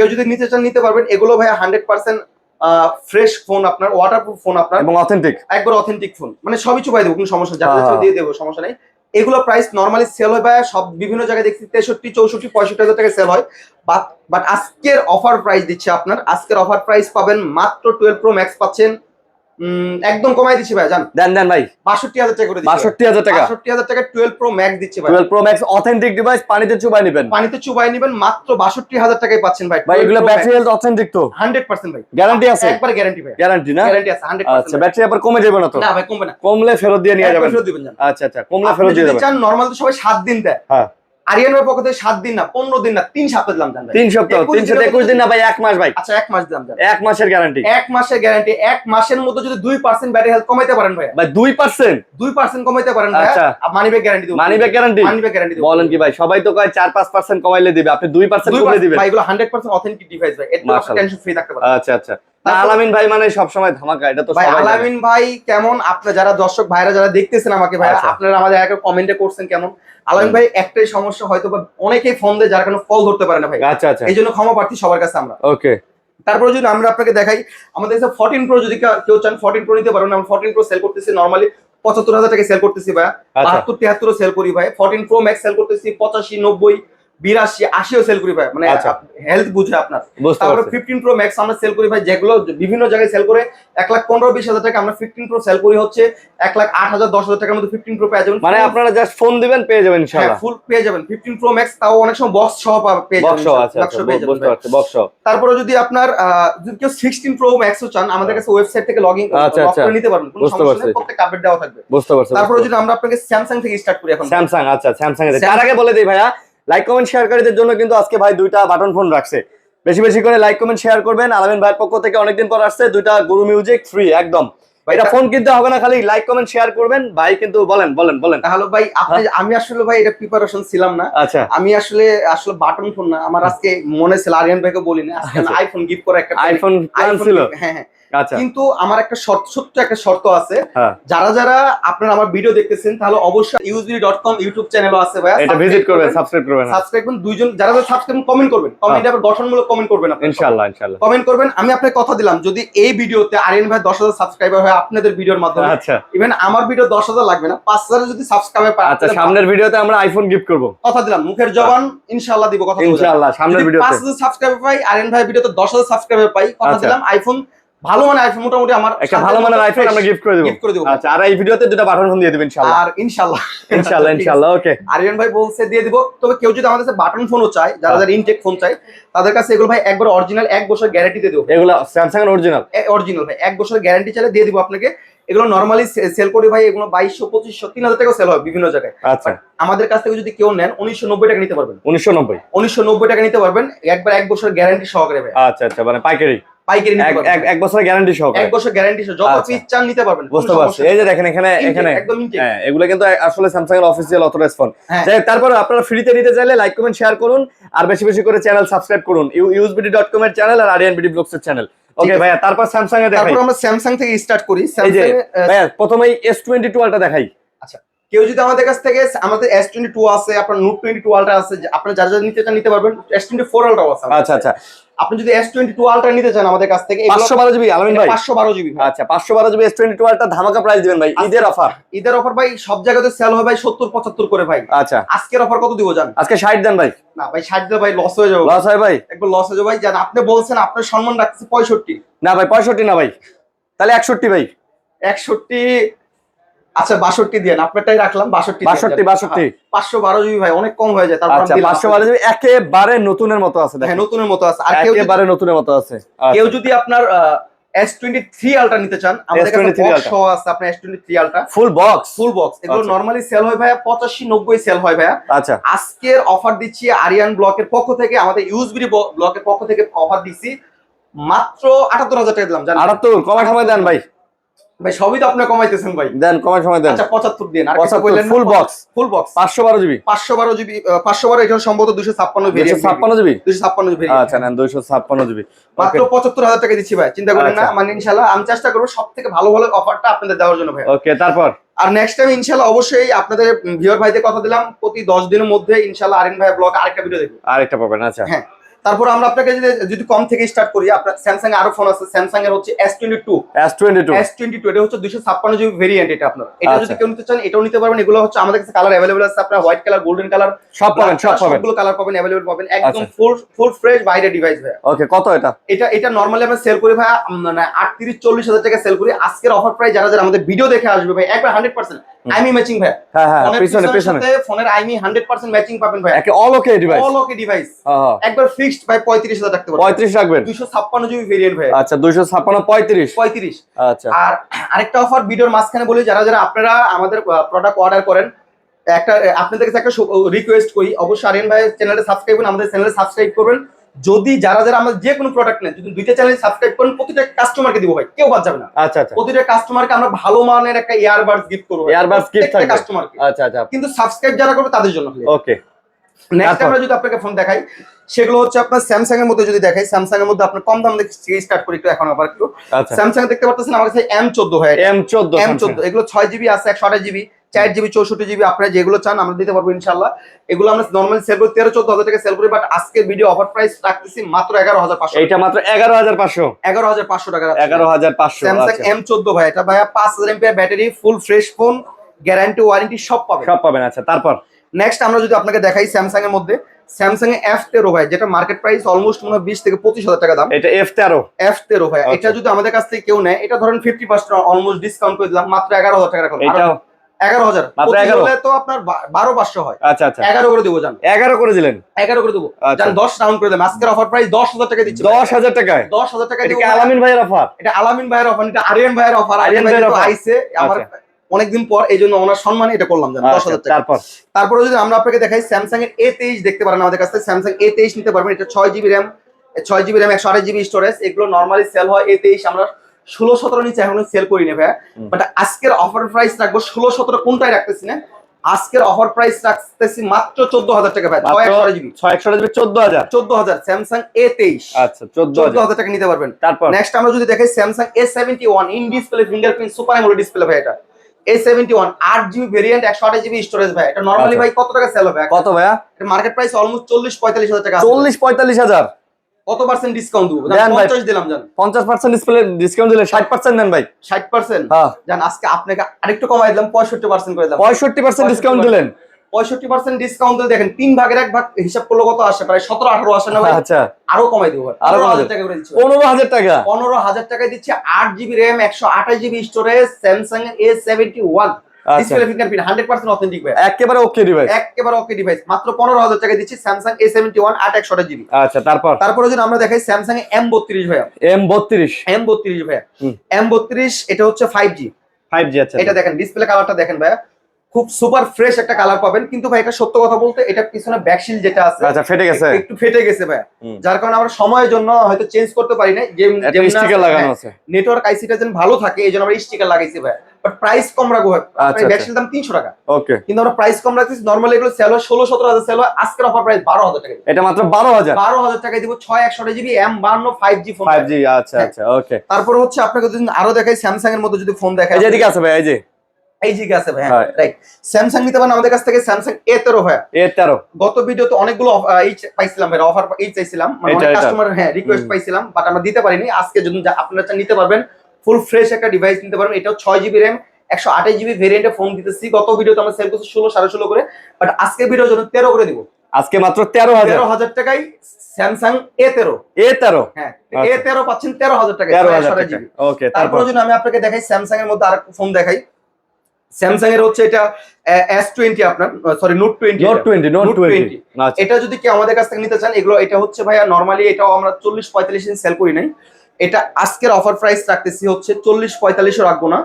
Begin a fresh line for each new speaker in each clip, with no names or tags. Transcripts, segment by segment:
কেউ যদি নিতে চান নিতে পারবেন। এগুলো ভাই হান্ড্রেড পার্সেন্ট ফ্রেশ ফোন আপনার ওয়াটার প্রুফ ফোন আপনার।
এবং অথেন্টিক
একবার অথেন্টিক ফোন মানে সবই চুপাই দেবো কোনো সমস্যা নেই।
হ্যাঁ, হ্যাঁ।
দিয়ে দেবো সমস্যা নেই। এগুলো প্রাইস নর্মালি সেল হয় ভাই সব বিভিন্ন জায়গায় দেখছি তেষট্টি চৌষট্টি পঁয়ষট্টি হাজার টাকা সেল হয়। বাট বাট আজকের অফার প্রাইস দিচ্ছে আপনার। আজকের অফার প্রাইস পাবেন মাত্র টুয়েলভ প্রো ম্যাক্স পাচ্ছেন। একদম কমাই দিচ্ছি ভাই জান।
দেন দেন ভাই।
বাষট্টি হাজার টাকা করে দিচ্ছি
বাষট্টি হাজার টাকা?
বাষট্টি হাজার টাকা টুয়েলভ প্রো ম্যাক্স দিচ্ছে ভাই।
Twelve pro max authentic device পানিতে চুবাই নেবেন।
পানিতে চুবাই নেবেন মাত্র বাষট্টি হাজার টাকায় পাচ্ছেন ভাই।
ভাই এগুলো ব্যাটারি হেলথ অথেন্টিক তো?
হান্ড্রেড পার্সেন্ট ভাই।
গ্যারান্টি আছে?
একবার গ্যারান্টি ভাই।
গ্যারান্টি না?
গ্যারান্টি আছে হান্ড্রেড
আচ্ছা ব্যাটারি আবার কমে যাবে না তো?
না ভাই কমবে না।
কমলে ফেরত দিয়ে নিয়ে যাবেন।
ফেরত দিবেন জান।
আচ্ছা আচ্ছা কমলে ফেরত দিয়ে যাবেন।
চান নর্মাল তো সবাই সাত দিন দেয়।
হ্যাঁ।
আরিয়ানের পক্ষ থেকে সাত দিন না পনেরো দিন না তিন সপ্তাহ দিলাম জান
তিন সপ্তাহ তিনশো একুশ দিন না ভাই এক মাস ভাই।
আচ্ছা এক মাস দিলাম জান।
এক মাসের গ্যারান্টি
এক মাসের গ্যারান্টি এক মাসের মধ্যে যদি দুই পার্সেন্ট ব্যাটারি হেলথ কমাইতে পারেন ভাই
ভাই দুই পার্সেন্ট
দুই পার্সেন্ট কমাইতে পারেন
আচ্ছা।
Money bag guarantee
money back guarantee
money bag guarantee
বলেন কি ভাই সবাই তো কয় চার পাঁচ পার্সেন্ট কমাইলে দিবে আপনি দুই পার্সেন্ট দিবেন।
ভাই এগুলো হান্ড্রেড পার্সেন্ট অথেন্টিক ডিভাইস ভাই।
মাশাআল্লাহ।
টেনশন ফ্রি থাকতে পারেন
আচ্ছা আচ্ছা। আলামিন ভাই মানে সবসময় ধামাকা এটা তো
ভাই আলামিন ভাই কেমন? আপনার যারা দর্শক ভাইরা যারা দেখতেছেন আমাকে ভাই
আচ্ছা।
আপনারা আমাদের একটা কমেন্টে করছেন কেমন? আলামিন ভাই একটাই সমস্যা হয়তো বা অনেকেই ফোন দেয় যার কারণে কল ধরতে পারে না ভাই।
আচ্ছা আচ্ছা।
এই জন্য ক্ষমা প্রার্থী সবার কাছে আমরা।
ওকে
তারপরে যদি আমরা আপনাকে দেখাই আমাদের কাছে ফোরটিন প্রো যদি কেউ চান ফোরটিন প্রো নিতে পারবেন আমরা ফোরটিন প্রো সেল করতেছি নর্মালি পঁচাত্তর হাজার টাকা সেল করতেছি ভাই।
আচ্ছা।
বাহাত্তর তিয়াত্তরও সেল করি ভাই। ফোরটিন প্রো ম্যাক্স সেল করতেছি পঁচাশি নব্বই। বিরাশি আশিও সেল করি ভাই মানে
আচ্ছা।
হেলথ বুঝে আপনার। তারপরে ফিফটিন প্রো ম্যাক্স আমরা সেল করি ভাই যেগুলো বিভিন্ন জায়গায় সেল করে এক লাখ পনেরো বিশ হাজার টাকা আমরা ফিফটিন প্রো সেল করি হচ্ছে এক লাখ আট হাজার দশ হাজার টাকার মধ্যে ফিফটিন প্রো পেয়ে যাবেন।
মানে আপনারা জাস্ট ফোন দিবেন পেয়ে যাবেন
হ্যাঁ ফুল পেয়ে যাবেন। ফিফটিন প্রো ম্যাক্স তাও অনেক সময় বক্স সহ পা- পেয়ে যাবেন
বক্স আচ্ছা আচ্ছা
সহ পেয়ে যাবেন
বক্স
তারপরে যদি আপনার যদি কেউ সিক্সটিন প্রো ম্যাক্সও চান আমাদের কাছে ওয়েবসাইট থেকে লগ ইন
আচ্ছা, আচ্ছা।
করে নিতে পারবেন কোনো
বুঝতে
সমস্যা। নেই প্রত্যেক আপডেট দেওয়া থাকবে।
বুঝতে পারছি
তারপরে যদি আমরা আপনাকে স্যামসাং থেকে স্টার্ট করি এখন।
স্যামসাং আচ্ছা স্যামসাং এর তার আগে বলে দিই ভাইয়া লাইক কমেন্ট শেয়ারকারীদের জন্য কিন্তু আজকে ভাই দুইটা বাটন ফোন রাখছে। বেশি বেশি করে লাইক কমেন্ট শেয়ার করবেন। আলামিন ভাইয়ের পক্ষ থেকে অনেকদিন পর আসছে দুইটা গুরু মিউজিক ফ্রি একদম।
ভাই,
এটা ফোন কিনতে হবে না খালি লাইক কমেন্ট শেয়ার করবেন। ভাই কিন্তু বলেন বলেন বলেন।
তাহলে ভাই আপনি আমি আসলে ভাই এটা প্রিপারেশন ছিলাম না।
আচ্ছা।
আমি আসলে আসলে বাটন ফোন না। আমার আজকে মনে ছিল আরিয়ান ভাইকে বলি না আজকে। আইফোন গিফট করে একটা
আইফোন প্ল্যান ছিল।
হ্যাঁ হ্যাঁ। কিন্তু আমার একটা শর্ত ছোট্ট একটা শর্ত আছে।
হ্যাঁ।
যারা যারা আপনারা আমার ভিডিও দেখতেছেন তাহলে অবশ্যই ইউজবি ডট কম ইউটিউব চ্যানেলও আছে ভাই
এটা ভিজিট করবেন সাবস্ক্রাইব করবেন।
সাবস্ক্রাইব করুন। দুইজন যারা যারা সাবস্ক্রাইব কমেন্ট করবেন। কমেন্টে আবার গঠনমূলক কমেন্ট করবেন আপনি
ইনশাআল্লাহ ইনশাআল্লাহ
কমেন্ট করবেন। আমি আপনাকে কথা দিলাম যদি এই ভিডিওতে আরিয়ান ভাই দশ হাজার সাবস্ক্রাইবার হয় আপনাদের ভিডিওর মাধ্যমে
আচ্ছা।
ইভেন আমার ভিডিও দশ হাজার লাগবে না পাঁচ হাজার যদি সাবস্ক্রাইবার পায়
আচ্ছা সামনের ভিডিওতে আমরা আইফোন গিফট করব।
কথা দিলাম মুখের জবান ইনশাআল্লাহ দিব কথা
ইনশাআল্লাহ সামনের ভিডিওতে
পাঁচ হাজার সাবস্ক্রাইবার পাই আরিয়ান ভাই ভিডিওতে দশ হাজার সাবস্ক্রাইবার পাই কথা
আচ্ছা।
দিলাম আইফোন ভালো মানে আইফোন মোটামুটি আমার
একটা ভালো মানের আইফোন আমরা গিফট করে দেব।
গিফট করে দেবো।
আচ্ছা আর এই ভিডিওতে দুটো বাটন ফোন দিয়ে দিবেন ইনশাআল্লাহ।
আর ইনশাআল্লাহ।
ইনশাআল্লাহ ইনশাআল্লাহ ওকে
আরিয়ান ভাই বলছে দিয়ে দিব। তবে কেউ যদি আমাদের কাছে বাটন ফোনও চায় যারা
হ্যাঁ।
যারা ইনটেক ফোন চায় তাদের কাছে এগুলো ভাই একবার অরিজিনাল এক বছর গ্যারান্টি দিয়ে দেবো।
এগুলো স্যামসাং এর অরিজিনাল
অরিজিনাল ভাই এক বছরের গ্যারান্টি চাইলে দিয়ে দিব আপনাকে। এগুলো নর্মালি সেল করি ভাই এগুলো বাইশশো পঁচিশশো তিন হাজার টাকা সেল হয় বিভিন্ন জায়গায়।
আচ্ছা।
আমাদের কাছ থেকে যদি কেউ নেন উনিশশো নব্বই টাকা নিতে পারবেন।
উনিশশো নব্বই।
উনিশশো নব্বই টাকা নিতে পারবেন একবার এক বছর গ্যারান্টি সহকারে ভাই।
আচ্ছা আচ্ছা মানে পাইকারি।
পাইকারি
এক বছরের গ্যারান্টি সহ
এক বছর গ্যারান্টি যত
আচ্ছা।
পিস চান নিতে পারবেন
বুঝতে পারছি। এই যে দেখেন এখানে এখানে হ্যাঁ এগুলো কিন্তু আসলে স্যামসাং এর অফিসিয়াল অথরাইজ ফোন তারপরে আপনারা ফ্রিতে নিতে চাইলে লাইক কমেন্ট শেয়ার করুন। আর বেশি বেশি করে চ্যানেল সাবস্ক্রাইব করুন। ইউএসবিডি ডট কম এর চ্যানেল আর আরিয়ান বিডি ব্লগস এর চ্যানেল ওকে ভাইয়া তারপর স্যামসাং এ দেখাই।
তারপর আমরা স্যামসাং থেকে স্টার্ট করি। স্যামসাং
ভাইয়া প্রথমেই এস টোয়েন্টি টুয়েলভটা দেখাই।
কেউ যদি আমাদের কাছ থেকে আমাদের এস টোয়েন্টি টু আছে আপনার নোট টোয়েন্টি টু আলট্রা আছে যে- আপনার যারা যারা নিতে চান নিতে পারবেন। এস টোয়েন্টি ফোর আলট্রাও আছে
আচ্ছা আচ্ছা।
আপনি যদি এস টোয়েন্টি টু আলট্রা নিতে চান আমাদের কাছ থেকে
পাঁচশো বারো জিবি আলমিন ভাই।
পাঁচশো বারো জিবি
আচ্ছা পাঁচশো বারো জিবি এস টোয়েন্টি টুয়েলভটা ধামাকা প্রাইস দিবেন ভাই ঈদের অফার
ঈদের অফার ভাই সব জায়গাতে সেল হবে ভাই সত্তর পঁচাত্তর করে ভাই।
আচ্ছা।
আজকের অফার কত দিব জান?
আজকে ষাট দেন ভাই।
না ভাই ষাট দিয়ে ভাই লস হয়ে যাবে।
লস হয় ভাই।
একবার লস হয়ে যাবে ভাই জান আপনি বলছেন আপনার সম্মান রাখতেছে পঁয়ষট্টি।
না ভাই পঁয়ষট্টি না ভাই। তাহলে একষট্টি ভাই।
একষট্টি আচ্ছা বাষট্টি দিয়ে আপনারটাই রাখলাম বাষট্টি
বাষট্টি বাষট্টি।
পাঁচশো বারো জিবি ভাই অনেক কম হয়ে যায় তারপর
আচ্ছা পাঁচশো বারো জিবি একেবারে নতুনের মতো আছে
হ্যাঁ নতুনের মতো আছে। আর কেউ
একেবারে নতুনের মতো আছে।
কেউ যদি আপনার এস টোয়েন্টি থ্রি আলট্রা নিতে চান আমাদের কাছে
S23
বক্স
Ultra।
সহ আছে আপনার S twenty three ultra
full box
full box এগুলো
আচ্ছা।
নর্মালি সেল হয় ভাইয়া পঁচাশি নব্বই সেল হয় ভাইয়া।
আচ্ছা।
আজকের অফার দিচ্ছি আরিয়ান ব্লকের পক্ষ থেকে আমাদের ইউজবিডি ব্লকের পক্ষ থেকে অফার দিচ্ছি। মাত্র আটাত্তর হাজার টাকা দিলাম
আটাত্তর কমার সময় দেন ভাই।
ভাই সবই তো আপনি কমাইতেছেন ভাই।
দেন কমার সময় দেন।
আচ্ছা পঁচাত্তর দিন আর
পঁচাত্তর ফুল বক্স
ফুল বক্স
পাঁচশো বারো জিবি
পাঁচশো বারো জিবি পাঁচশো বারো এখানে সম্ভবত দুশো ছাপ্পান্ন
দুশো
ভেরিয়েন্ট
ছাপ্পান্ন জিবি
দুশো ছাপ্পান্ন
আচ্ছা নেন দুইশো ছাপ্পান্ন জিবি
মাত্র পঁচাত্তর হাজার টাকা দিচ্ছি ভাই চিন্তা করেন না
আচ্ছা।
মানে ইনশাল্লাহ আমি চেষ্টা করব সব থেকে ভালো ভালো অফারটা আপনাদের দেওয়ার জন্য ভাই।
ওকে তারপর?
আর নেক্সট টাইম ইনশাল্লাহ অবশ্যই আপনাদের ভিউয়ার ভাইদের কথা দিলাম প্রতি দশ দিনের মধ্যে ইনশাল্লাহ আরিন ভাই ব্লগ আরেকটা ভিডিও দেখব।
আরেকটা পাবেন আচ্ছা।
হ্যাঁ। তারপর আমরা আপনাকে যদি যদি কম থেকে স্টার্ট করি আপনার স্যামসাং আরও ফোন আছে। স্যামসাং এর হচ্ছে S twenty two
S twenty two
S twenty two এটা হচ্ছে দুশো ছাপ্পান্ন জিবি ভেরিয়েন্ট এটা আপনার। এটা যদি
আচ্ছা।
কেউ নিতে চান এটাও নিতে পারবেন। এগুলো হচ্ছে আমাদের কাছে কালার অ্যাভেলেবল আছে। আপনার হোয়াইট কালার গোল্ডেন কালার
সব পাবেন সব পাবেন।
সবগুলো কালার পাবেন অ্যাভেলেবল পাবেন। একদম
আচ্ছা।
ফুল ফুল ফ্রেশ বাইরে ডিভাইস ভাই
ওকে কত এটা?
এটা এটা নর্মালি আমরা সেল করি ভাই মানে আটত্রিশ চল্লিশ হাজার টাকা সেল করি। আজকের অফার প্রাইস যারা যারা আমাদের ভিডিও দেখে আসবে ভাই একবার হান্ড্রেড পার্সেন্ট আইমি ম্যাচিং ভাই।
হ্যাঁ হ্যাঁ
ফোনের
পিছনে পিছনে।
ফোনের আইমি হান্ড্রেড পার্সেন্ট ম্যাচিং পাবেন ভাই।
একে all okay device
all okay device একবার ফিক্সড ভাই পঁয়ত্রিশ হাজার রাখতে পারবেন।
পঁয়ত্রিশ রাখবেন।
দুইশো ছাপ্পান্ন জিবি ভেরিয়েন্ট ভাই।
আচ্ছা দুইশো ছাপ্পান্ন পঁয়ত্রিশ।
পঁয়ত্রিশ।
আচ্ছা।
আর আরেকটা অফার ভিডিওর মাঝখানে বলি যারা যারা আপনারা আমাদের প্রোডাক্ট অর্ডার করেন একটা আপনাদের কাছে একটা রিকোয়েস্ট করি। অবশ্যই আরিয়ান ভাই চ্যানেলটা সাবস্ক্রাইব করুন আমাদের চ্যানেলে সাবস্ক্রাইব করবেন। যদি যারা যারা আমাদের যে কোনো প্রোডাক্ট নেন যদি দুইটা চ্যানেল সাবস্ক্রাইব করেন প্রতিটা কাস্টমারকে দিব ভাই কেউ বাদ যাবে না।
আচ্ছা আচ্ছা।
প্রতিটা কাস্টমারকে আমরা ভালো মানের একটা ইয়ারবাডস গিফট করব
Earbuds gift থাকবে?
কাস্টমারকে
আচ্ছা আচ্ছা।
কিন্তু সাবস্ক্রাইব যারা করবে তাদের জন্য
ওকে
নেক্সট আমরা যদি আপনাকে ফোন দেখাই সেগুলো হচ্ছে আপনার স্যামসাং এর মধ্যে যদি দেখাই স্যামসাং এর মধ্যে আপনার কম দাম থেকে স্টার্ট করি একটু এখন আবার একটু।
আচ্ছা।
স্যামসাং দেখতে পাচ্ছেন আমার কাছে এম চোদ্দ হয়
এম চোদ্দ
এম চোদ্দ। এগুলো ছয় জিবি আছে একশো আঠাশ জিবি চার জিবি চৌষট্টি জিবি আপনারা যেগুলো চান আমরা দিতে পারব ইনশাল্লাহ এগুলো আমরা নর্মালি সেল করি তেরো চোদ্দ হাজার টাকা সেল করি বাট আজকের ভিডিও অফার প্রাইস রাখতেছি মাত্র এগারো হাজার পাঁচশো
এইটা মাত্র এগারো হাজার পাঁচশো।
এগারো হাজার পাঁচশো টাকা
এগারো হাজার পাঁচশো
স্যামসাং
আচ্ছা।
এম চোদ্দ ভাই এটা ভাইয়া পাঁচ হাজার MPR battery full fresh phone guarantee warranty সব পাবে
সব পাবেন আচ্ছা তারপর?
নেক্সট আমরা যদি আপনাকে দেখাই স্যামসাং এর মধ্যে স্যামসাং এ এফ তেরো ভাই যেটা মার্কেট প্রাইস অলমোস্ট মনে হয় বিশ থেকে পঁচিশ হাজার টাকা দাম।
এটা এফ তেরো।
এফ তেরো ভাই
আচ্ছা।
এটা যদি আমাদের কাছ থেকে কেউ নেয় এটা ধরেন ফিফটি পার্সেন্ট অলমোস্ট ডিসকাউন্ট করে দিলাম মাত্র এগারো হাজার টাকা
এটাও
এগারো হাজার।
মাত্র
পঁচিশ
11
হলে তো আপনার বারো পাঁচশো হয়।
আচ্ছা আচ্ছা।
এগারো করে দেবো জান।
এগারো করে দিলেন?
এগারো করে দেবো।
আচ্ছা।
জান দশ রাউন্ড করে দেবো আজকের অফার প্রাইস দশ হাজার টাকা দিচ্ছি।
দশ হাজার টাকায়?
দশ হাজার টাকা
এটা আলামিন ভাইয়ের অফার
এটা আলামিন ভাইয়ের অফার এটা আরিয়ান ভাইয়ের অফার আরিয়ান
আরিয়ান ভাইয়ের
তো আইসে আমার। অনেকদিন পর এই জন্য ওনার সম্মানে এটা করলাম জান দশ হাজার টাকা
তারপরে?
যদি আমরা আপনাকে দেখাই স্যামসাং এর এ তেইশ দেখতে পারেন আমাদের কাছে। স্যামসাং এ তেইশ নিতে পারবেন। এটা ছয় জিবি র্যাম ছয় জিবি র্যাম একশো আঠাশ জিবি স্টোরেজ এগুলো নর্মালি সেল হয় এ তেইশ আমরা ষোলো সতেরো নিচে এখনও সেল করি না ভাইয়া বাট আজকের অফার প্রাইস রাখব ষোলো সতেরো কোনটাই রাখতেছি না আজকের অফার প্রাইস রাখতেছি মাত্র চোদ্দ হাজার টাকা ভাই ছয় একশো জিবি।
ছয় একশো জিবি চোদ্দ হাজার
চোদ্দ হাজার স্যামসাং এ তেইশ।
আচ্ছা চোদ্দ হাজার
টাকা নিতে পারবেন।
তারপর?
নেক্সট আমরা যদি দেখি Samsung A seventy one in display fingerprint super AMOLED display ভাই এটা। এ সেভেন্টি ওয়ান আট জিবি ভেরিয়েন্ট একশো আঠাশ জিবি স্টোরেজ ভাই এটা নর্মালি
আচ্ছা।
ভাই কত টাকা সেল হবে?
কত ভাইয়া?
মার্কেট প্রাইস অলমোস্ট চল্লিশ পঁয়তাল্লিশ হাজার টাকা
চল্লিশ পঁয়তাল্লিশ হাজার।
কত পার্সেন্ট ডিসকাউন্ট দেবো?
দেন ভাই।
দিলাম জান।
পঞ্চাশ পার্সেন্ট ডিসপ্লে ডিসকাউন্ট দিলে ষাট পার্সেন্ট দেন ভাই।
ষাট পার্সেন্ট
হ্যাঁ।
জান আজকে আপনাকে আরেকটু কমাই দিলাম পঁয়ষট্টি পার্সেন্ট করে দিলাম।
পঁয়ষট্টি পার্সেন্ট ডিসকাউন্ট দিলেন।
পঁয়ষট্টি পার্সেন্ট ডিসকাউন্ট দিলে দেখেন তিন ভাগের এক ভাগ হিসাব করলে কত আসে? প্রায় সতেরো আঠারো আসে না ভাই?
আচ্ছা।
আরও কমাই দেবো
আরও
হাজার টাকা করে দিচ্ছি
পনেরো হাজার টাকা।
পনেরো হাজার টাকায় দিচ্ছে আট জিবি র্যাম একশো আঠাশ GB storage Samsung A seventy one display fingerprint hundred percent authentic ভাই।
একেবারে ওকে ডিভাইস
একেবারে ওকে ডিভাইস মাত্র পনেরো হাজার টাকায় দিচ্ছি ওয়ান আট একশো জিবি
আচ্ছা তারপর?
তারপরে যদি আমরা দেখাই এম বত্রিশ
এম বত্রিশ।
ভাইয়া। এম বত্রিশ এটা হচ্ছে ফাইভ জি
ফাইভ জি আচ্ছা।
এটা দেখেন ডিসপ্লে কালারটা দেখেন ভাইয়া। খুব সুপার ফ্রেশ একটা কালার পাবেন। কিন্তু ভাই এটা সত্য কথা বলতে এটা পিছনে ব্যাকশিল যেটা আছে
আচ্ছা ফেটে গেছে।
একটু- ফেটে গেছে ভাই। যার কারণে আমরা সময়ের জন্য হয়তো চেঞ্জ করতে পারি না যে
স্টিকার লাগানো আছে।
নেটওয়ার্ক আইসিটা যেন ভালো থাকে এই জন্য আমরা স্টিকার লাগাইছি ভাই। বাট প্রাইস কম রাখব ভাই।
আচ্ছা,
ব্যাকশিল দাম তিনশো টাকা।
ওকে
কিন্তু আমরা প্রাইস কম রাখছি নরমালি এগুলো সেল হয় ষোলো সতেরো হাজার সেল হয় আজকের অফার প্রাইস বারো হাজার টাকা।
এটা মাত্র বারো হাজার।
বারো হাজার টাকায় দিব ছয় একশো জিবি এম বান্ন five G phone
five G আচ্ছা
হ্যাঁ।
আচ্ছা ওকে
তারপরে হচ্ছে আপনাকে যদি আরও দেখাই স্যামসাং এর মধ্যে যদি ফোন দেখাই।
এদিকে আছে ভাই এই যে।
এই জিগে আছে ভাই
হ্যাঁ।
রাইট স্যামসাং নিতে পারেন আমাদের কাছ থেকে স্যামসাং এ তেরো ভাই
এ তেরো।
গত ভিডিওতে অনেকগুলো এই পাইছিলাম ভাই অফার এই চাইছিলাম মানে। কাস্টমার হ্যাঁ রিকোয়েস্ট পাইছিলাম বাট আমরা দিতে পারিনি। আজকে যদি আপনারা নিতে পারবেন ফুল ফ্রেশ একটা ডিভাইস নিতে পারবেন। এটাও ছয় জিবি র্যাম একশো আঠাশ জিবি ভেরিয়েন্টে ফোন দিতেছি। গত ভিডিওতে আমরা সেল করছি ষোলো সাড়ে ষোলো করে। বাট আজকে ভিডিওর জন্য তেরো করে দিব।
আজকে মাত্র তেরো হাজার।
তেরো হাজার টাকায় স্যামসাং এ তেরো।
এ তেরো?
হ্যাঁ
আচ্ছা।
এ তেরো পাচ্ছেন তেরো হাজার টাকা
তেরো হাজার টাকা ওকে তারপর
আমি আপনাকে দেখাই স্যামসাং এর মধ্যে আরেকটা ফোন দেখাই। স্যামসাং এর হচ্ছে এটা এস টোয়েন্টি আপনার sorry note twenty
note twenty note twenty
এটা যদি কেউ আমাদের কাছ থেকে নিতে চান এগুলো এটা হচ্ছে ভাইয়া নর্মালি এটাও আমরা চল্লিশ পঁয়তাল্লিশ সেল করি নাই। এটা আজকের অফার প্রাইস রাখতেছি হচ্ছে চল্লিশ পঁয়তাল্লিশও রাখব না।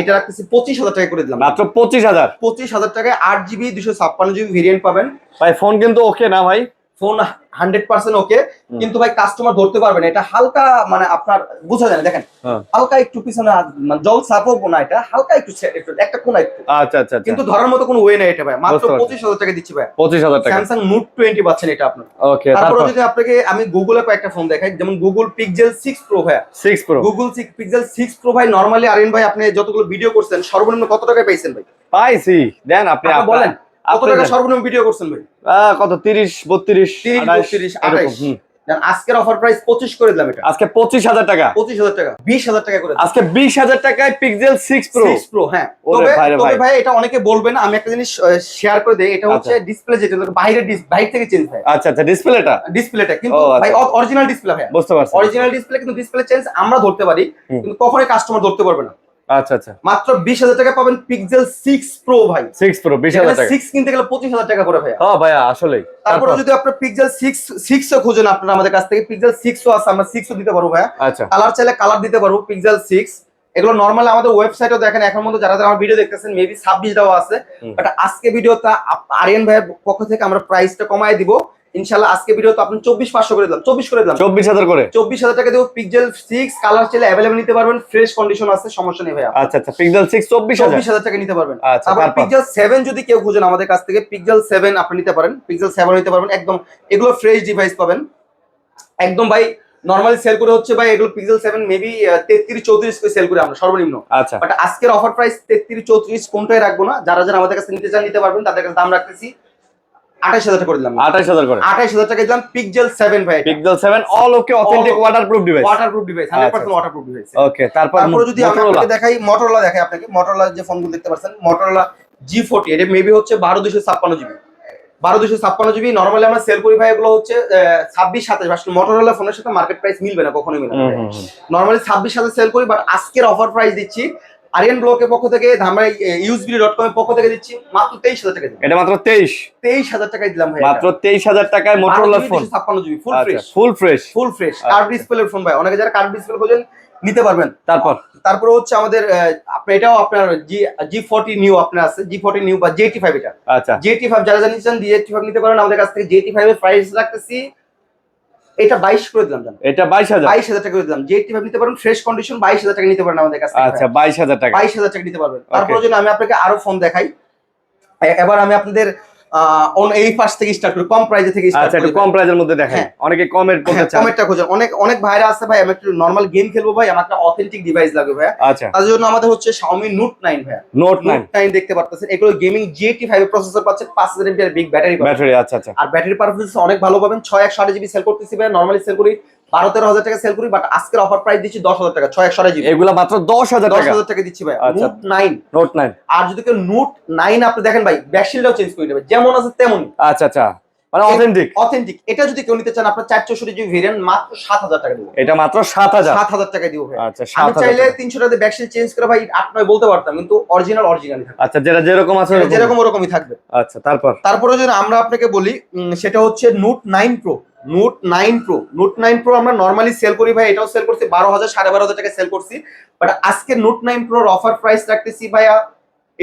এটা রাখতেছি পঁচিশ হাজার টাকা করে দিলাম।
মাত্র পঁচিশ হাজার।
পঁচিশ হাজার টাকায় আট জিবি দুশো ছাপ্পান্ন জিবি ভেরিয়েন্ট পাবেন।
ভাই ফোন কিন্তু ওকে না ভাই।
ফোন হান্ড্রেড পার্সেন্ট ওকে কিন্তু ভাই কাস্টমার ধরতে পারবে না। এটা হালকা মানে আপনার বোঝা যায় না দেখেন
হ্যাঁ।
হালকা একটু পিছনে মানে জল সাপও না এটা হালকা একটু একটা কোনা একটু।
আচ্ছা আচ্ছা আচ্ছা।
কিন্তু ধরার মতো কোনো ওয়ে নেই এটা ভাই মাত্র পঁচিশ হাজার টাকা দিচ্ছি ভাই।
পঁচিশ হাজার টাকা।
স্যামসাং নোট টোয়েন্টি পাচ্ছেন এটা আপনার।
ওকে
তারপরে? যদি আপনাকে আমি গুগলে কয়েকটা ফোন দেখাই যেমন গুগল পিক্সেল সিক্স প্রো ভাই
six pro
Google Pixel six pro ভাই নর্মালি আরিন ভাই আপনি যতগুলো ভিডিও করছেন সর্বনিম্ন কত টাকায় পাইছেন ভাই?
পাইছি। দেন আপনি
বলেন। কত টাকা সর্বনিম্ন ভিডিও করছেন ভাই?
কত? তিরিশ বত্রিশ
30, 32, 28 আজকের অফার প্রাইস পঁচিশ করে দিলাম এটা।
আজকে পঁচিশ হাজার টাকা।
পঁচিশ হাজার টাকা বিশ হাজার টাকা করে
আজকে বিশ হাজার টাকায় Pixel six pro
six pro হ্যাঁ। তবে
ভাই
তবে
ভাই।
ভাই এটা অনেকে বলবেন আমি একটা জিনিস শেয়ার করে দেই। এটা হচ্ছে ডিসপ্লে যেটা ডিস বাইরে থেকে চেঞ্জ হয়।
আচ্ছা আচ্ছা ডিসপ্লেটা
ডিসপ্লেটা কিন্তু
আচ্ছা।
ভাই অরিজিনাল ডিসপ্লে ভাই
বুঝতে পারছি
অরিজিনাল ডিসপ্লে কিন্তু ডিসপ্লে চেঞ্জ আমরা ধরতে পারি। কিন্তু কখনোই কাস্টমার ধরতে পারবে না।
আচ্ছা আচ্ছা।
মাত্র বিশ হাজার টাকা পাবেন পিক্সেল সিক্স প্রো ভাই।
সিক্স প্রো বিশ হাজার টাকা।
সিক্স কিনতে গেলে পঁচিশ হাজার টাকা করে ভাই
হ্যাঁ ভাইয়া আসলেই।
তারপরে? যদি আপনার পিক্সেল সিক্স সিক্স খোঁজেন আপনারা আমাদের কাছ থেকে পিক্সেল সিক্সও আছে আমরা সিক্সও দিতে পারব ভাইয়া।
আচ্ছা।
কালার চাইলে কালার দিতে পারব পিক্সেল সিক্স এগুলো নর্মাল আমাদের ওয়েবসাইটও দেখেন এখন মধ্যে যারা যারা আমার ভিডিও দেখতেছেন মেবি ছাব্বিশ দেওয়া আছে। বাট আজকে ভিডিওটা আরিয়ান ভাইয়ের পক্ষ থেকে আমরা প্রাইসটা কমায় দিব। ইনশাল্লাহ আজকে ভিডিও তো আপনি চব্বিশ পাঁচশো করে দিলাম চব্বিশ করে দিলাম।
চব্বিশ হাজার করে?
চব্বিশ হাজার টাকা দেবো পিক্সেল সিক্স কালার চাইলে অ্যাভেলেবল নিতে পারবেন ফ্রেশ কন্ডিশন আছে সমস্যা নেই ভাইয়া।
আচ্ছা আচ্ছা পিক্সেল সিক্স চব্বিশ
চব্বিশ হাজার টাকা নিতে পারবেন।
আচ্ছা
তারপর সেভেন যদি কেউ খুঁজেন আমাদের কাছ থেকে পিক্সেল সেভেন আপনি নিতে পারেন পিক্সেল সেভেন নিতে পারবেন একদম এগুলো ফ্রেশ ডিভাইস পাবেন। একদম ভাই নর্মালি সেল করে হচ্ছে ভাই এগুলো পিক্সেল সেভেন মেবি তেত্রিশ চৌত্রিশ করে সেল করে আমরা সর্বনিম্ন।
আচ্ছা।
বাট আজকের অফার প্রাইস তেত্রিশ চৌত্রিশ কোনটাই রাখব না। যারা যারা আমাদের কাছে নিতে চান নিতে পারবেন তাদের কাছে দাম রাখতেছি। আঠাশ হাজার করে দিলাম।
আঠাশ হাজার করে।
আঠাশ হাজার টাকা দিলাম পিক্সেল সেভেন ভাই।
Seven all okay authentic
okay.
Waterproof device
water proof device hundred percent water proof device
okay তারপর
তারপরে যদি আপনাকে দেখাই মোটরলা দেখাই আপনাকে। মোটরলা যে ফোনগুলো দেখতে পাচ্ছেন মোটরলা জি ফোর্টি এটা মেবি হচ্ছে বারো দুশো ছাপ্পান্ন জিবি বারো দুশো ছাপ্পান্ন জিবি নর্মালি আমরা সেল করি ভাই এগুলো হচ্ছে ছাব্বিশ সাতাশ। আসলে মোটরলা ফোনের সাথে মার্কেট প্রাইস মিলবে না কখনোই মিলবে। নর্মালি ছাব্বিশ সাথে সেল করি বাট আজকের অফার প্রাইস দিচ্ছি আরিয়ান ব্লকের পক্ষ থেকে ধামরাই ইউজবি ডট কম এর পক্ষ থেকে দিচ্ছি মাত্র তেইশ হাজার টাকা দিলাম।
এটা মাত্র তেইশ।
তেইশ হাজার টাকায় দিলাম ভাই
মাত্র তেইশ হাজার টাকায় মোটরোলা ফোন
ছাপ্পান্ন GB full fresh
full fresh
full fresh. Curve ডিসপ্লের ফোন ভাই অনেকে যারা কার্ভ ডিসপ্লে খোঁজেন নিতে পারবেন।
তারপর?
তারপরে হচ্ছে আমাদের এটাও আপনার জি জি ফোর্টি নিউ আপনার আছে। জি ফোর্টি নিউ বা জেটি ফাইভ এটা।
আচ্ছা।
জেটি ফাইভ যারা জানিয়েছেন জেটি ফাইভ নিতে পারেন। আমাদের কাছ থেকে জেটি ফাইভ এর প্রাইস রাখতেছি। এটা বাইশ করে দিলাম জান।
এটা বাইশ হাজার।
বাইশ হাজার টাকা করে দিলাম। যেটি ভাবে নিতে পারেন ফ্রেশ কন্ডিশন বাইশ হাজার টাকা নিতে পারেন আমাদের কাছে
আচ্ছা
থেকে
বাইশ হাজার টাকা।
বাইশ হাজার টাকা নিতে পারবেন। তারপর জন্য আমি আপনাকে আরও ফোন দেখাই। এবার আমি আপনাদের এই পাশ থেকে স্টার্ট করি কম প্রাইসে থেকে স্টার্ট
আচ্ছা কম প্রাইজের মধ্যে দেখেন।
হ্যাঁ।
অনেকে কমের করতে
কমেন্টটা খোঁজেন অনেক অনেক ভাইরা আছে ভাই আমি একটু নর্মাল গেম খেলব ভাই আমার একটা অথেন্টিক ডিভাইস লাগবে ভাই
আচ্ছা।
তার জন্য আমাদের হচ্ছে Xiaomi Note 9 ভাই
নোট নাইন
দেখতে পারতেছেন। এগুলো গেমিং জিএটি ফাইভ প্রসেসর পাচ্ছেন পাঁচ হাজার এমপিআর বিগ ব্যাটারি
ব্যাটারি আচ্ছা আচ্ছা।
আর ব্যাটারি পারফরমেন্স অনেক ভালো পাবেন। ছয় একশো আট জিবি সেল করতেছি ভাই নর্মালি সেল করি। বারো তেরো হাজার টাকা সেল করি বাট আজকের অফার প্রাইস দিচ্ছি দশ হাজার টাকা ছয় একশো জিবি।
এগুলা মাত্র দশ হাজার
দশ হাজার টাকা দিচ্ছি ভাই। নোট নাইন
নোট নাইন
আর যদি কেউ নোট নাইন আপনি দেখেন ভাই ব্যাকশিলটাও চেঞ্জ করে নেবে যেমন আছে তেমন
আচ্ছা আচ্ছা। মানে অথেন্টিক
অথেন্টিক এটা যদি কেউ নিতে চান আপনার চার চৌষট্টি জিবি ভেরিয়েন্ট মাত্র সাত হাজার টাকা দেবো।
এটা মাত্র সাত হাজার।
সাত হাজার টাকা দিব
আচ্ছা
আমি চাইলে তিনশো টাকা ব্যাকশিল চেঞ্জ করে ভাই আট নয় বলতে পারতাম কিন্তু অরিজিনাল অরিজিনাল
আচ্ছা যেটা যেরকম আছে
যেরকম ওরকমই থাকবে।
আচ্ছা তারপর?
তারপরে যদি আমরা আপনাকে বলি সেটা হচ্ছে note nine pro note nine pro note nine pro আমরা নর্মালি সেল করি ভাই এটাও সেল করছি বারো হাজার সাড়ে বারো হাজার টাকা সেল করছি। বাট আজকে নোট নাইন প্রোর অফার প্রাইস রাখতেছি ভাইয়া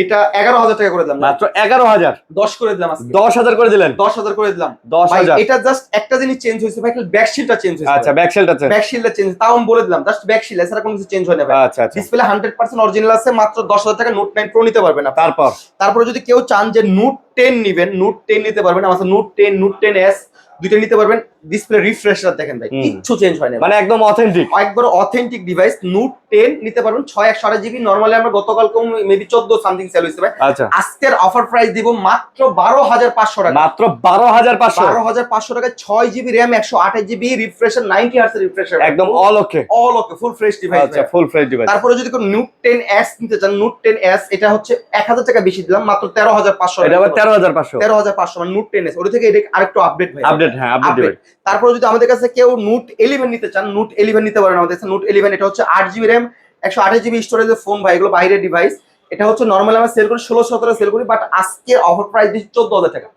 এটা এগারো হাজার টাকা করে দিলাম
মাত্র এগারো হাজার।
দশ করে দিলাম
দশ হাজার করে দিলেন?
দশ হাজার করে দিলাম।
দশ হাজার।
এটা জাস্ট একটা জিনিস চেঞ্জ হয়েছে ভাই ব্যাকশিলটা চেঞ্জ হয়েছে।
আচ্ছা ব্যাকসেলটা আছে
ব্যাকশিলটা চেঞ্জ তাও আমি বলে দিলাম জাস্ট ব্যাকশিল এছাড়া কোনো কিছু চেঞ্জ হয় না ভাই।
আচ্ছা
ডিসপ্লে হান্ড্রেড পার্সেন্ট অরিজিনাল আছে মাত্র দশ হাজার টাকা নোট নাইন প্রো নিতে পারবেন আপনি।
তারপর?
তারপরে যদি কেউ চান যে নোট টেন নিবেন নোট টেন নিতে পারবেন আমার note ten note ten S দুইটা নিতে পারবেন। ডিসপ্লে রিফ্রেশার দেখেন ভাই। কিচ্ছু চেঞ্জ হয় না।
মানে একদম অথেন্টিক
একবার অথেন্টিক ডিভাইস নোট টেন নিতে পারবেন ছয় একশো আট জিবি। নর্মালি আমরা গতকাল মেবি চোদ্দ সামথিং সেল হয়েছে ভাই।
আচ্ছা।
আজকের অফার প্রাইস দিব মাত্র বারো হাজার পাঁচশো টাকা।
মাত্র বারো হাজার পাঁচশো।
বারো হাজার পাঁচশো টাকা ছয় জিবি র্যাম একশো আঠাশ GB refresh rate ninety hertz refresh rate
একদম all okay
all okay full fresh device
আচ্ছা ফুল ফ্রেশ ডিভাইস
তারপরে যদি কোনো নোট টেন এস নিতে চান নোট টেন এস এটা হচ্ছে এক হাজার টাকা বেশি দিলাম মাত্র তেরো হাজার পাঁচশো
এটা আবার তেরো হাজার পাঁচশো।
তেরো হাজার পাঁচশো মানে নোট টেন এস ওটা থেকে এটা আরেকটু আপডেট ভাই।
আপডেট হ্যাঁ আপডেট
তারপরে যদি আমাদের কাছে কেউ নোট ইলেভেন নিতে চান নোট ইলেভেন নিতে পারেন আমাদের কাছে। নোট ইলেভেন এটা হচ্ছে আট জিবি র্যাম একশো আঠাশ জিবি স্টোরেজের ফোন ভাই এগুলো বাইরের ডিভাইস এটা হচ্ছে নর্মাল আমরা সেল করি ষোলো সতেরো সেল করি বাট আজকে অফার প্রাইস দিচ্ছি চোদ্দ হাজার টাকা।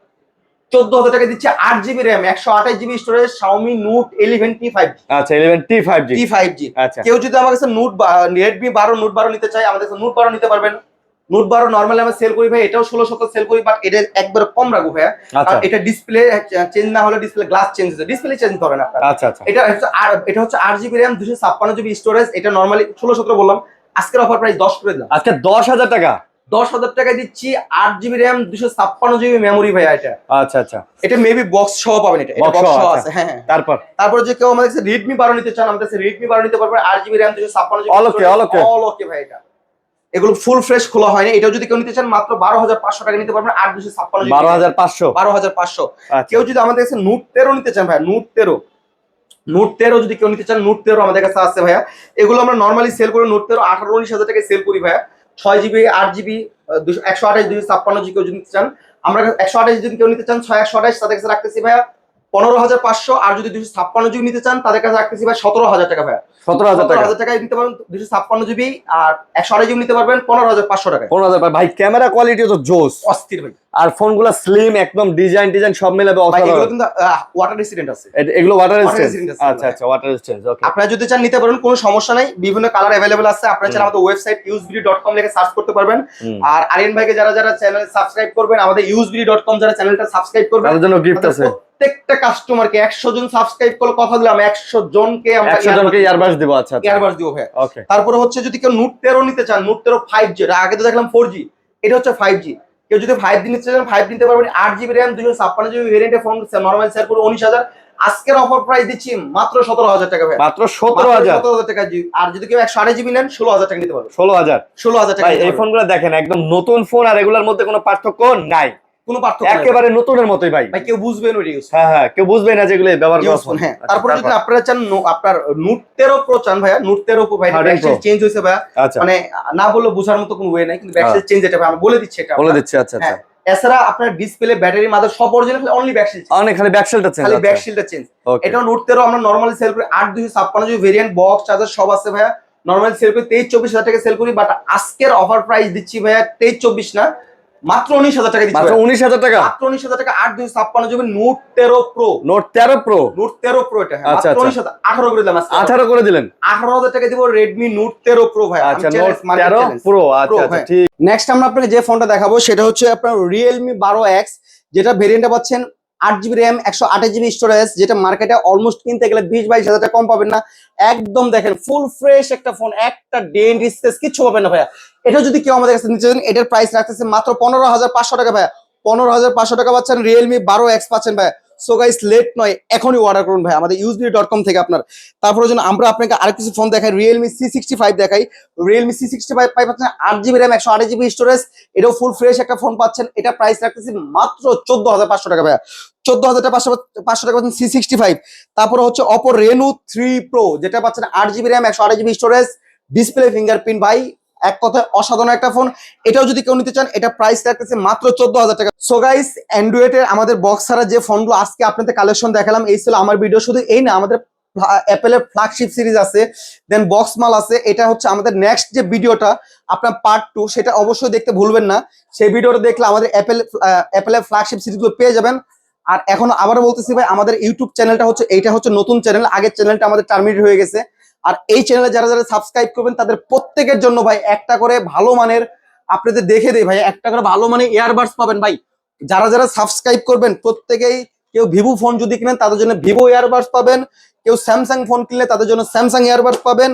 চোদ্দ হাজার টাকা দিচ্ছে আট জিবি র্যাম একশো আঠাশ GB storage Xiaomi note eleven T five G
আচ্ছা eleven T five G
T five G
আচ্ছা।
কেউ যদি আমার কাছে নোট রেডমি বারো নোট বারো নিতে চায় আমাদের কাছে নোট বারো নিতে পারবেন। নোট বারো নর্মালি আমরা সেল করি ভাই এটাও ষোলো সতেরো সেল করি বাট এটা একবার কম রাখব ভাইয়া।
আচ্ছা।
আর এটা ডিসপ্লে চেঞ্জ না হলে ডিসপ্লে গ্লাস চেঞ্জ হচ্ছে ডিসপ্লে চেঞ্জ করে না আপনার।
আচ্ছা আচ্ছা।
এটা হচ্ছে আর এটা হচ্ছে আট জিবি র্যাম দুশো ছাপ্পান্ন জিবি স্টোরেজ এটা নর্মালি ষোলো সতেরো বললাম। আজকের অফার প্রাইস দশ করে দিলাম।
আজকে দশ হাজার টাকা?
দশ হাজার টাকা দিচ্ছি আট জিবি র্যাম দুশো ছাপ্পান্ন জিবি মেমোরি ভাই এটা।
আচ্ছা আচ্ছা।
এটা মেবি বক্স সহ পাবেন এটা। এটা বক্স
সহ, আচ্ছা।
আছে হ্যাঁ হ্যাঁ।
তারপর?
যে কেউ আমাদের রেডমি বারো নিতে চান আমাদের রেডমি বারো নিতে পারবেন আট জিবি র্যাম দুশো ছাপ্পান্ন GB
all okay.
All okay ভাই এটা। এগুলো ফুল ফ্রেশ খোলা হয়নি। এটাও যদি কেউ নিতে চান মাত্র বারো হাজার পাঁচশো টাকা নিতে পারবেন আট দুশো ছাপ্পান্ন
বারো হাজার পাঁচশো?
বারো হাজার পাঁচশো।
আচ্ছা।
কেউ যদি আমাদের কাছে নোট তেরো নিতে চান ভাই নোট তেরো। নোট তেরো যদি কেউ নিতে চান নোট তেরো আমাদের কাছে আছে ভাইয়া। এগুলো আমরা নর্মালি সেল করি নোট তেরো আঠারো উনিশ হাজার টাকায় সেল করি ভাইয়া। ছয় জিবি আট জিবি দুশো একশো আঠাশ দুশো ছাপ্পান্ন জিবি কেউ যদি নিতে চান। আমরা একশো আঠাশ যদি কেউ নিতে চান ছয় একশো আঠাশ তাদের কাছে রাখতেছি ভাইয়া। পনেরো হাজার পাঁচশো আর যদি দুশো ছাপ্পান্ন জিবি নিতে চান তাদের কাছে রাখতেছি ভাই সতেরো হাজার টাকা ভাইয়া।
সতেরো হাজার টাকা।
হাজার টাকায় নিতে পারবেন দুশো ছাপ্পান্ন জিবি আর একশো আঠাশ জিবি নিতে পারবেন পনেরো হাজার পাঁচশো টাকায়।
পনেরো হাজার। ভাই ক্যামেরা কোয়ালিটি তো জোস।
অস্থির ভাই।
আর ফোনগুলো স্লিম একদম ডিজাইন ডিজাইন সব মিলাবে
এগুলো কিন্তু ওয়াটার রেসিডেন্ট আছে।
এগুলো আচ্ছা আচ্ছা ওয়াটার রেজিস্ট্যান্স ওকে
আপনারা যদি চান নিতে পারবেন কোনো সমস্যা নাই। বিভিন্ন কালার অ্যাভেলেবল আছে। আপনারা চান। আমাদের ওয়েবসাইট কম লিখে সার্চ করতে পারবেন। আর আরিয়ান ভাইকে যারা যারা চ্যানেল সাবস্ক্রাইব করবেন আমাদের ইউজবিডি ডট কম যারা চ্যানেলটা সাবস্ক্রাইব করবেন
তাদের জন্য গিফট আছে।
প্রত্যেকটা কাস্টমারকে একশো জন সাবস্ক্রাইব করলে কথা দিলাম একশো জনকে আমরা
একশো জনকে ইয়ারবাস দিব আচ্ছা আচ্ছা।
ইয়ারবাস দিব ভাই
ওকে
তারপরে হচ্ছে যদি কেউ নোট তেরো নিতে চান নোট তেরো ফাইভ জি আগে তো দেখলাম ফোর জি এটা হচ্ছে ফাইভ জি কেউ যদি ফাইভ জি নিতে চান ফাইভ নিতে পারবেন আট জিবি র্যাম দুশো ছাপ্পান্ন জিবি ভেরিয়েন্টের ফোন নর্মাল সেল করে উনিশ হাজার। আজকের অফার প্রাইস দিচ্ছি মাত্র সতেরো হাজার টাকা ভাই
মাত্র সতেরো হাজার।
সতেরো হাজার টাকা জি- আর যদি কেউ একশো আড়াই জিবি নেন ষোলো হাজার টাকা নিতে পারবে।
ষোলো হাজার।
ষোলো হাজার টাকা
ভাই এই। ফোনগুলো দেখেন একদম নতুন ফোন আর এগুলোর মধ্যে কোনো পার্থক্য নাই।
কোনো পার্থক্য
একেবারে নতুনের মতোই ভাই।
ভাই কেউ বুঝবেন ওই ইউজ
হ্যাঁ হ্যাঁ কেউ বুঝবে না যেগুলো ব্যবহার করা
হ্যাঁ।
আচ্ছা,
তারপরে যদি আপনারা চান আপনার নোট তেরো প্রো চান ভাইয়া নোট তেরো প্রো ভাই
13
চেঞ্জ হয়েছে ভাইয়া।
আচ্ছা।
মানে না বললে বোঝার মতো কোনো ওয়ে নাই কিন্তু ব্যাকসাইড চেঞ্জ এটা আমি বলে দিচ্ছি এটা
বলে। দিচ্ছি আচ্ছা আচ্ছা।
হ্যাঁ। এছাড়া আপনার ডিসপ্লে ব্যাটারি মাদার সব অরিজিনাল অনলি ব্যাকশিল
অনেক খালি ব্যাকসেলটা চেঞ্জ
খালি ব্যাকশিলটা চেঞ্জ এটাও নোট তেরো আমরা নর্মালি সেল করি আট দুশো ছাপ্পান্ন জিবি ভেরিয়েন্ট বক্স চার্জার সব আছে ভাইয়া। নর্মালি সেল করি তেইশ চব্বিশ হাজার টাকা সেল করি বাট আজকের অফার প্রাইস দিচ্ছি ভাইয়া তেইশ চব্বিশ না মাত্র উনিশ হাজার টাকা
মাত্র উনিশ হাজার টাকা?
মাত্র উনিশ হাজার টাকা আট দুই ছাপ্পান্ন জিবি নোট তেরো প্রো।
নোট তেরো প্রো?
নোট তেরো প্রো এটা হ্যাঁ,
আচ্ছা, আচ্ছা।
উনিশ হাজার আঠারো করে দিলাম
আঠারো করে দিলেন?
আঠারো হাজার টাকা দিব রেডমি নোট তেরো প্রো ভাই
আচ্ছা নোট তেরো প্রো আচ্ছা আচ্ছা। ঠিক।
নেক্সট আমরা আপনাকে যে ফোনটা দেখাবো সেটা হচ্ছে আপনার রিয়েলমি বারো এক্স যেটা ভেরিয়েন্টটা পাচ্ছেন আট জিবি র্যাম একশো আঠাশ জিবি স্টোরেজ যেটা মার্কেটে অলমোস্ট কিনতে গেলে বিশ বাইশ হাজার টাকা কম পাবেন না। একদম দেখেন ফুল ফ্রেশ একটা ফোন একটা ডেন্ট স্পেস কিচ্ছু পাবেন না ভাইয়া। এটা যদি কেউ আমাদের কাছে নিতে চান, এটার প্রাইস রাখতেছে মাত্র পনেরো হাজার পাঁচশো টাকা ভাইয়া। পনেরো হাজার পাঁচশো টাকা পাচ্ছেন রিয়েলমি বারো এক্স পাচ্ছেন ভাইয়া। সো গাইস লেট নয়, এখনই অর্ডার করুন ভাই, আমাদের ইউজবি ডট কম থেকে আপনার। তারপরে যেন আমরা আপনাকে আর কিছু ফোন দেখাই রিয়েলমি সি সিক্সটি ফাইভ দেখাই। রিয়েলমি সি সিক্সটি ফাইভ পাই পাচ্ছেন আট জিবি র্যাম একশো আট জিবি স্টোরেজ এটাও ফুল ফ্রেশ একটা ফোন পাচ্ছেন। এটা প্রাইস রাখতেছি মাত্র চোদ্দ হাজার পাঁচশো টাকা ভাইয়া। চোদ্দ হাজার পাঁচশো পাঁচশো টাকা পাচ্ছেন সি সিক্সটি ফাইভ তারপরে হচ্ছে অপো রেনু থ্রি প্রো যেটা পাচ্ছেন আট জিবি র্যাম একশো আট জিবি স্টোরেজ ডিসপ্লে ফিঙ্গারপ্রিন্ট ভাই এক কথায় অসাধারণ একটা ফোন এটাও যদি কেউ নিতে চান, এটা প্রাইস রাখতেছে মাত্র চোদ্দ হাজার টাকা সো গাইস অ্যান্ড্রয়েডের আমাদের বক্স ছাড়া যে ফোনগুলো আজকে আপনাদের কালেকশন দেখালাম, এই ছিল আমার ভিডিও শুধু এই না, আমাদের অ্যাপেলের ফ্ল্যাগশিপ সিরিজ আছে দেন বক্স মাল আছে। এটা হচ্ছে আমাদের নেক্সট যে ভিডিওটা আপনার পার্ট টু সেটা অবশ্যই দেখতে ভুলবেন না। সেই ভিডিওটা দেখলে আমাদের অ্যাপেল অ্যাপেলের ফ্ল্যাগশিপ সিরিজগুলো পেয়ে যাবেন। আর এখন আবারও বলতেছি ভাই, আমাদের ইউটিউব চ্যানেলটা হচ্ছে, এইটা হচ্ছে নতুন চ্যানেল আগের চ্যানেলটা আমাদের টার্মিনেট হয়ে গেছে। আর এই চ্যানেলে যারা যারা সাবস্ক্রাইব করবেন, তাদের প্রত্যেকের জন্য ভাই একটা করে ভালো মানের আপনাদের দেখে দেয় ভাই, একটা করে ভালো মানের ইয়ারবাডস পাবেন ভাই। যারা যারা সাবস্ক্রাইব করবেন, প্রত্যেকেই কেউ ভিভো ফোন যদি কিনেন, তাদের জন্য ভিভো ইয়ারবাডস পাবেন। কেউ স্যামসাং ফোন কিনলে, তাদের জন্য স্যামসাং ইয়ারবাডস পাবেন।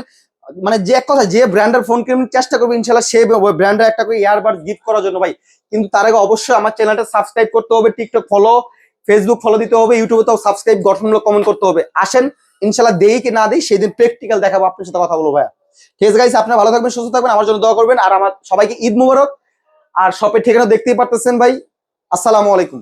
মানে যে এক কথা, যে ব্র্যান্ডের ফোন কিনবেন, চেষ্টা করবেন ইনশাল্লাহ সেই ব্র্যান্ডের একটা করে ইয়ারবাডস গিফট করার জন্য ভাই। কিন্তু তার আগে অবশ্যই আমার চ্যানেলটা সাবস্ক্রাইব করতে হবে টিকটক ফলো ফেসবুক ফলো দিতে হবে ইউটিউবে তাও সাবস্ক্রাইব গঠনমূলক কমেন্ট করতে হবে। আসেন ইনশাল্লাহ দেই কি না দেই, সেদিন প্র্যাকটিক্যাল দেখাবো আপনার সাথে কথা বলব ভাইয়া। ঠিক আছে গাইস আপনারা ভালো থাকবেন, সুস্থ থাকবেন, আমার জন্য দোয়া করবেন। আর আমার সবাইকে ঈদ মুবারক। আর শপের ঠিকানা দেখতেই পারতেছেন ভাই। আসসালামু আলাইকুম।